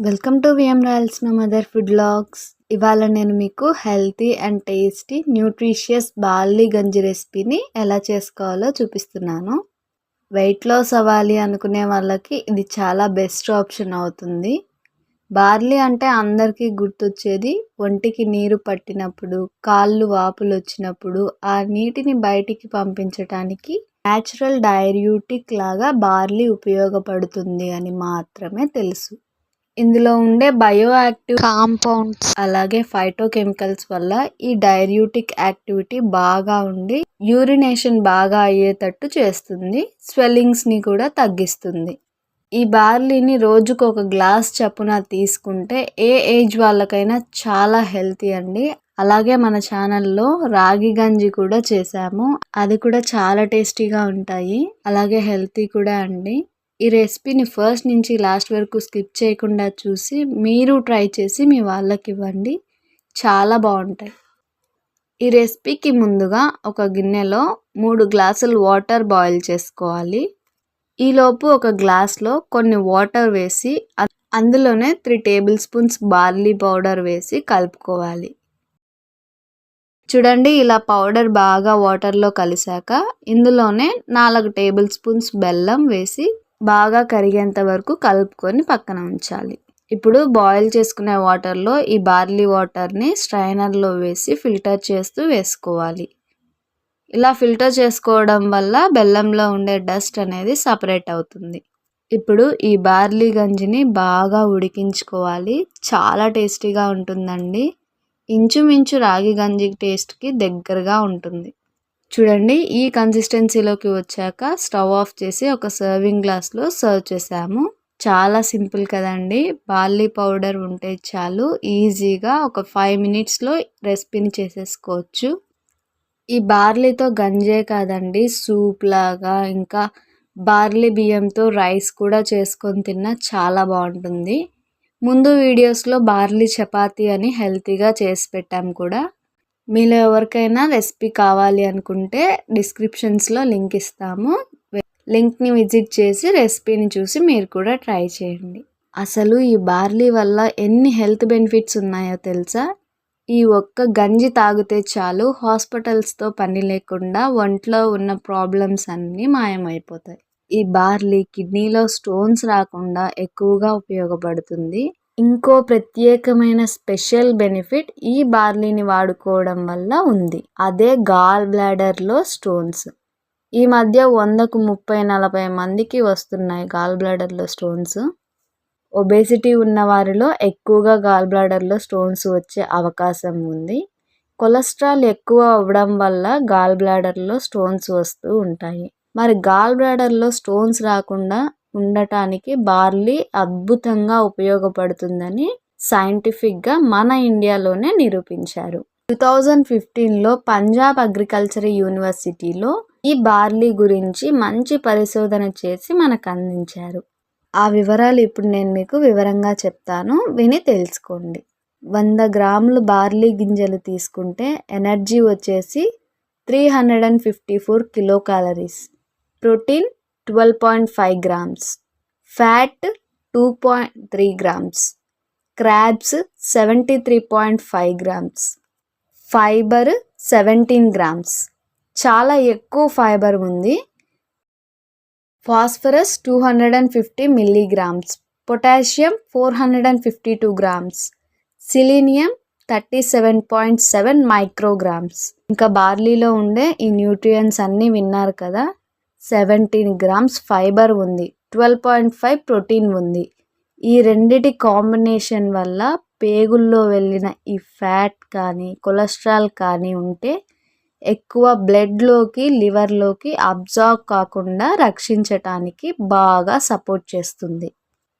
Welcome to VM royals మా mother food blogs ఇవాళ నేను మీకు healthy and tasty nutritious barley గంజి రెసిపీని ఎలా చేసుకోవాలో చూపిస్తున్నాను. వెయిట్ లాస్ అవ్వాలి అనుకునే వాళ్ళకి ఇది చాలా బెస్ట్ ఆప్షన్ అవుతుంది. బార్లీ అంటే అందరికీ గుర్తొచ్చేది ఒంటికి నీరు పట్టినప్పుడు కాళ్ళు వాపులు వచ్చినప్పుడు ఆ నీటిని బయటికి పంపించటానికి న్యాచురల్ డైర్యూటిక్ లాగా బార్లీ ఉపయోగపడుతుంది అని మాత్రమే తెలుసు. ఇందులో ఉండే బయో యాక్టివ్ కాంపౌండ్స్ అలాగే ఫైటోకెమికల్స్ వల్ల ఈ డైర్యూటిక్ యాక్టివిటీ బాగా ఉండి యూరినేషన్ బాగా అయ్యేటట్టు చేస్తుంది స్వెల్లింగ్స్ని కూడా తగ్గిస్తుంది. ఈ బార్లీని రోజుకు ఒక గ్లాస్ చప్పున తీసుకుంటే ఏ ఏజ్ వాళ్ళకైనా చాలా హెల్తీ అండి. అలాగే మన ఛానల్లో రాగి గంజి కూడా చేసాము అది కూడా చాలా టేస్టీగా ఉంటాయి. అలాగే హెల్తీ కూడా అండి. ఈ రెసిపీని ఫస్ట్ నుంచి లాస్ట్ వరకు స్కిప్ చేయకుండా చూసి మీరు ట్రై చేసి మీ వాళ్ళకి ఇవ్వండి. చాలా బాగుంటాయి. ఈ రెసిపీకి ముందుగా ఒక గిన్నెలో మూడు గ్లాసులు వాటర్ బాయిల్ చేసుకోవాలి. ఈలోపు ఒక గ్లాస్లో కొన్ని వాటర్ వేసి అందులోనే three table spoons barley powder వేసి కలుపుకోవాలి. చూడండి ఇలా పౌడర్ బాగా వాటర్లో కలిసాక ఇందులోనే నాలుగు టేబుల్ స్పూన్స్ బెల్లం వేసి బాగా కరిగేంత వరకు కలుపుకొని పక్కన ఉంచాలి. ఇప్పుడు బాయిల్ చేసుకునే వాటర్లో ఈ బార్లీ వాటర్ని స్ట్రైనర్లో వేసి ఫిల్టర్ చేస్తూ వేసుకోవాలి. ఇలా ఫిల్టర్ చేసుకోవడం వల్ల బెల్లంలో ఉండే డస్ట్ అనేది సపరేట్ అవుతుంది. ఇప్పుడు ఈ బార్లీ గంజిని బాగా ఉడికించుకోవాలి. చాలా టేస్టీగా ఉంటుందండి. ఇంచుమించు రాగి గంజి టేస్ట్కి దగ్గరగా ఉంటుంది. చూడండి ఈ కన్సిస్టెన్సీలోకి వచ్చాక స్టవ్ ఆఫ్ చేసి ఒక సర్వింగ్ గ్లాస్లో సర్వ్ చేసాము చాలా సింపుల్ కదండి. బార్లీ పౌడర్ ఉంటే చాలు ఈజీగా ఒక ఫైవ్ మినిట్స్లో రెసిపీని చేసేసుకోవచ్చు. ఈ బార్లీతో గంజే కాదండి సూప్ లాగా. ఇంకా బార్లీ బియ్యంతో రైస్ కూడా చేసుకొని తిన్నా చాలా బాగుంటుంది. ముందు వీడియోస్లో బార్లీ చపాతీ అని హెల్తీగా చేసి పెట్టాం కూడా. మీలో ఎవరికైనా రెసిపీ కావాలి అనుకుంటే డిస్క్రిప్షన్స్లో లింక్ ఇస్తాము. లింక్ని విజిట్ చేసి రెసిపీని చూసి మీరు కూడా ట్రై చేయండి. అసలు ఈ బార్లీ వల్ల ఎన్ని హెల్త్ బెనిఫిట్స్ ఉన్నాయో తెలుసా? ఈ ఒక్క గంజి తాగితే చాలు హాస్పిటల్స్తో పని లేకుండా ఒంట్లో ఉన్న ప్రాబ్లమ్స్ అన్నీ మాయమైపోతాయి. ఈ బార్లీ కిడ్నీలో స్టోన్స్ రాకుండా ఎక్కువగా ఉపయోగపడుతుంది. ఇంకో ప్రత్యేకమైన స్పెషల్ బెనిఫిట్ ఈ బార్లీని వాడుకోవడం వల్ల ఉంది. అదే గాల్ బ్లాడర్లో స్టోన్స్. ఈ మధ్య వందకు ముప్పై నలభై మందికి వస్తున్నాయి గాల్ బ్లాడర్లో స్టోన్స్. ఒబేసిటీ ఉన్న వారిలో ఎక్కువగా గాల్ బ్లాడర్లో స్టోన్స్ వచ్చే అవకాశం ఉంది. కొలెస్ట్రాల్ ఎక్కువ అవ్వడం వల్ల గాల్ బ్లాడర్లో స్టోన్స్ వస్తూ ఉంటాయి. మరి గాల్ బ్లాడర్లో స్టోన్స్ రాకుండా ఉండటానికి బార్లీ అద్భుతంగా ఉపయోగపడుతుందని సైంటిఫిక్గా మన ఇండియాలోనే నిరూపించారు. టూ థౌజండ్ ఫిఫ్టీన్లో పంజాబ్ అగ్రికల్చర్ యూనివర్సిటీలో ఈ బార్లీ గురించి మంచి పరిశోధన చేసి మనకు అందించారు. ఆ వివరాలు ఇప్పుడు నేను మీకు వివరంగా చెప్తాను. విని తెలుసుకోండి. వంద గ్రాములు బార్లీ గింజలు తీసుకుంటే ఎనర్జీ వచ్చేసి three hundred and fifty four kilo calories protein twelve point five grams fat two point three grams carbs seventy three point five grams fibre seventeen grams చాలా ఎక్కువ ఫైబర్ ఉంది. Phosphorus two hundred and fifty milligrams potassium four hundred and fifty two grams selenium thirty seven point seven micrograms ఇంకా బార్లీలో ఉండే ఈ nutrients అన్నీ విన్నారు కదా. సెవెంటీన్ గ్రామ్స్ ఫైబర్ ఉంది ట్వెల్వ్ పాయింట్ ఫైవ్ ప్రోటీన్ ఉంది. ఈ రెండిటి కాంబినేషన్ వల్ల పేగుల్లో వెళ్ళిన ఈ ఫ్యాట్ కానీ కొలెస్ట్రాల్ కానీ ఉంటే ఎక్కువ బ్లడ్లోకి లివర్లోకి అబ్జార్బ్ కాకుండా రక్షించటానికి బాగా సపోర్ట్ చేస్తుంది.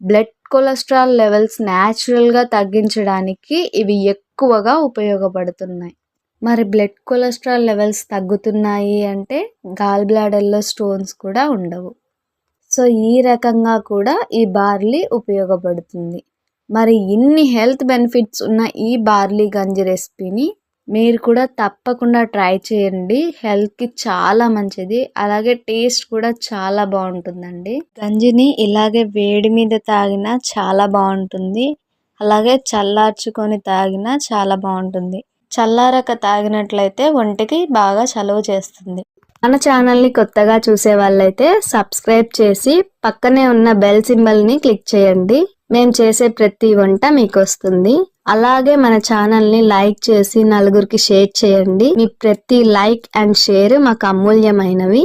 బ్లడ్ కొలెస్ట్రాల్ లెవెల్స్ న్యాచురల్గా తగ్గించడానికి ఇవి ఎక్కువగా ఉపయోగపడుతున్నాయి. మరి బ్లడ్ కొలెస్ట్రాల్ లెవెల్స్ తగ్గుతున్నాయి అంటే గాల్ బ్లాడర్లో స్టోన్స్ కూడా ఉండవు. సో ఈ రకంగా కూడా ఈ బార్లీ ఉపయోగపడుతుంది. మరి ఇన్ని హెల్త్ బెనిఫిట్స్ ఉన్న ఈ బార్లీ గంజి రెసిపీని మీరు కూడా తప్పకుండా ట్రై చేయండి. హెల్త్కి చాలా మంచిది. అలాగే టేస్ట్ కూడా చాలా బాగుంటుందండి. గంజిని ఇలాగే వేడి మీద తాగినా చాలా బాగుంటుంది. అలాగే చల్లార్చుకొని తాగినా చాలా బాగుంటుంది. చల్లారక తాగినట్లయితే ఒంటికి బాగా చలువ చేస్తుంది. మన ఛానల్ని కొత్తగా చూసే వాళ్ళైతే సబ్స్క్రైబ్ చేసి పక్కనే ఉన్న బెల్ సింబల్ని క్లిక్ చేయండి. మేము చేసే ప్రతి వంట మీకు వస్తుంది అలాగే మన ఛానల్ని లైక్ చేసి నలుగురికి షేర్ చేయండి. మీ ప్రతి లైక్ అండ్ షేర్ మాకు అమూల్యమైనవి.